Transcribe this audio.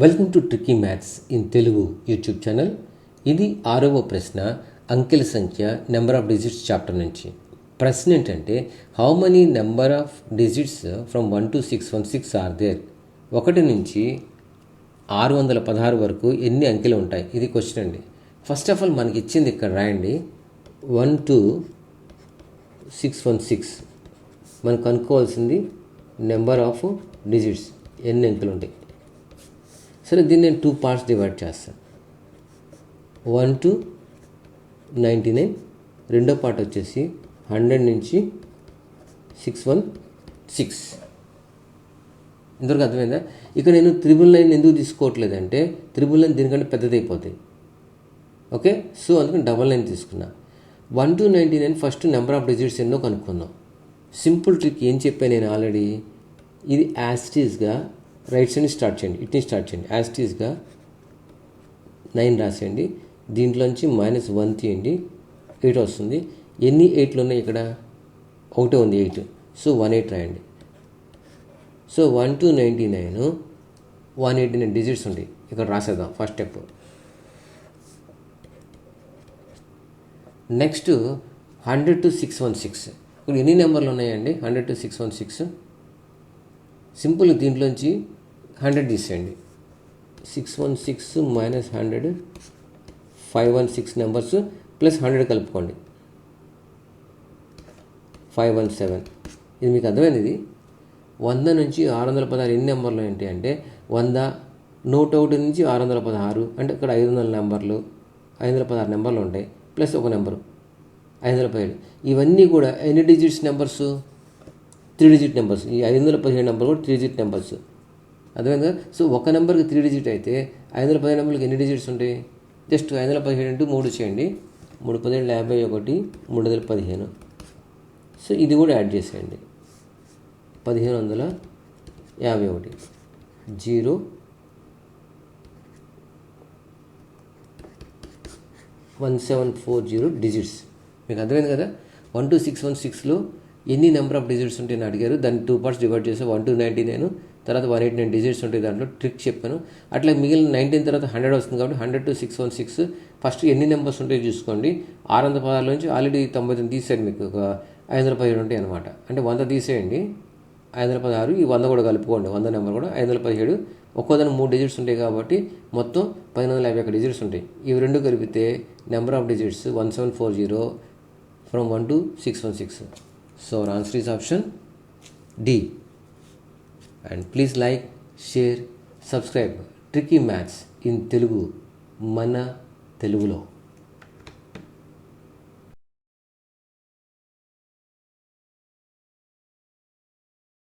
Welcome to tricky maths in Telugu YouTube channel ఇది ఆరవ ప్రశ్న అంకెల సంఖ్య నెంబర్ ఆఫ్ డిజిట్స్ చాప్టర్ నుంచి. ప్రశ్న ఏంటంటే how many number of digits from one to six one six are there ఒకటి నుంచి ఆరు వందల పదహారు వరకు ఎన్ని అంకెలు ఉంటాయి? ఇది క్వశ్చన్ అండి. ఫస్ట్ ఆఫ్ ఆల్ మనకి ఇచ్చింది ఇక్కడ రాయండి. One to six one six మనం కనుక్కోవాల్సింది నెంబర్ ఆఫ్ డిజిట్స్ ఎన్ని అంకెలు ఉంటాయి? సరే దీన్ని నేను టూ పార్ట్స్ డివైడ్ చేస్తాను. వన్ టు నైంటీ నైన్ రెండో పార్ట్ వచ్చేసి హండ్రెడ్ నుంచి సిక్స్ వన్ సిక్స్ ఇంతవరకు అర్థమైందా? ఇక్కడ నేను త్రిబుల్ నైన్ ఎందుకు తీసుకోవట్లేదంటే త్రిబుల్ నైన్ దీనికంటే పెద్దదైపోతాయి. ఓకే? సో అందుకని డబల్ నైన్ తీసుకున్నా. One to ninety nine first number of digits ఎన్నో కనుక్కుందాం సింపుల్ ట్రిక్ ఏం చెప్పాను నేను ఆల్రెడీ ఇది యాస్టీస్గా రైట్ సైడ్ని స్టార్ట్ చేయండి ఇట్ని స్టార్ట్ చేయండి. యాస్టీస్గా నైన్ రాసేయండి. దీంట్లోంచి మైనస్ వన్ తీయండి. ఎయిట్ వస్తుంది. ఎన్ని ఎయిట్లు ఉన్నాయి ఇక్కడ? ఒకటే ఉంది ఎయిట్. సో వన్ ఎయిట్ రాయండి. So one to ninety nine one eighty nine digits ఉంటాయి ఇక్కడ రాసేద్దాం first step. Next hundred to six one six. ఇప్పుడు ఎన్ని నెంబర్లు ఉన్నాయండి? Hundred to six one six. Simple దీంట్లోంచి హండ్రెడ్ తీసేయండి. Six one six minus hundred five one six numbers plus hundred కలుపుకోండి. Five one seven. ఇది మీకు అర్థమైంది ఇది? వంద నుంచి ఆరు వందల పదహారు ఎన్ని నెంబర్లు ఏంటి అంటే వంద నూట ఒకటి నుంచి ఆరు వందల పదహారు అంటే ఇక్కడ ఐదు వందల నెంబర్లు ఐదు వందల పదహారు నెంబర్లు ఉంటాయి ప్లస్ ఒక నెంబరు ఐదు వందల పదిహేడు. ఇవన్నీ కూడా ఎన్ని digits numbers? Three digit numbers. ఈ ఐదు వందల పదిహేడు నెంబర్ కూడా త్రీ డిజిట్ నెంబర్స్. అర్థమైందా? సో ఒక నెంబర్కి త్రీ డిజిట్ అయితే ఐదు వందల పదిహేడు నెంబర్కి ఎన్ని డిజిట్స్ ఉంటాయి? జస్ట్ ఐదు వందల పదిహేడు ఇంటూ మూడు చేయండి. మూడు పదిహేడు యాభై ఒకటి మూడు వందల పదిహేను. సో ఇది కూడా యాడ్ చేసేయండి. పదిహేను వందల యాభై ఒకటి. Zero. One seven four zero digits. మీకు అర్థమైంది కదా? వన్ టూ సిక్స్ వన్ సిక్స్లో ఎన్ని నెంబర్ ఆఫ్ డిజిట్స్ ఉంటాయని అడిగారు. దాన్ని టూ పార్ట్స్ డివైడ్ చేసి వన్ టూ నైంటీ నైన్ తర్వాత వన్ ఎయిట్ నైన్ డిజిట్స్ ఉంటాయి దాంట్లో ట్రిక్ చెప్పాను. అట్లా మిగిలిన నైన్టీన్ తర్వాత హండ్రెడ్ వస్తుంది కాబట్టి hundred to six one six first ఎన్ని నెంబర్స్ ఉంటాయో చూసుకోండి. ఆరు వందల పదహారు నుంచి ఆల్రెడీ తొంభై తొమ్మిది తీసేయండి మీకు. ఒక ఐదు వందల పదిహేడు ఉంటాయి అనమాట అంటే వంద తీసేయండి. ఐదు వందల పదహారు ఈ వంద కూడా కలుపుకోండి. వంద నెంబర్ కూడా ఐదు వందల పదిహేడు. ఒక్కోదాని మూడు డిజిట్స్ ఉంటాయి కాబట్టి మొత్తం పదిహేను వందల యాభై ఒక్క డిజిట్స్ ఉంటాయి. ఇవి రెండు కలిపితే number of digits one seven four zero from one to six one six so our answer is option D and please like share subscribe tricky maths in Telugu మన తెలుగులో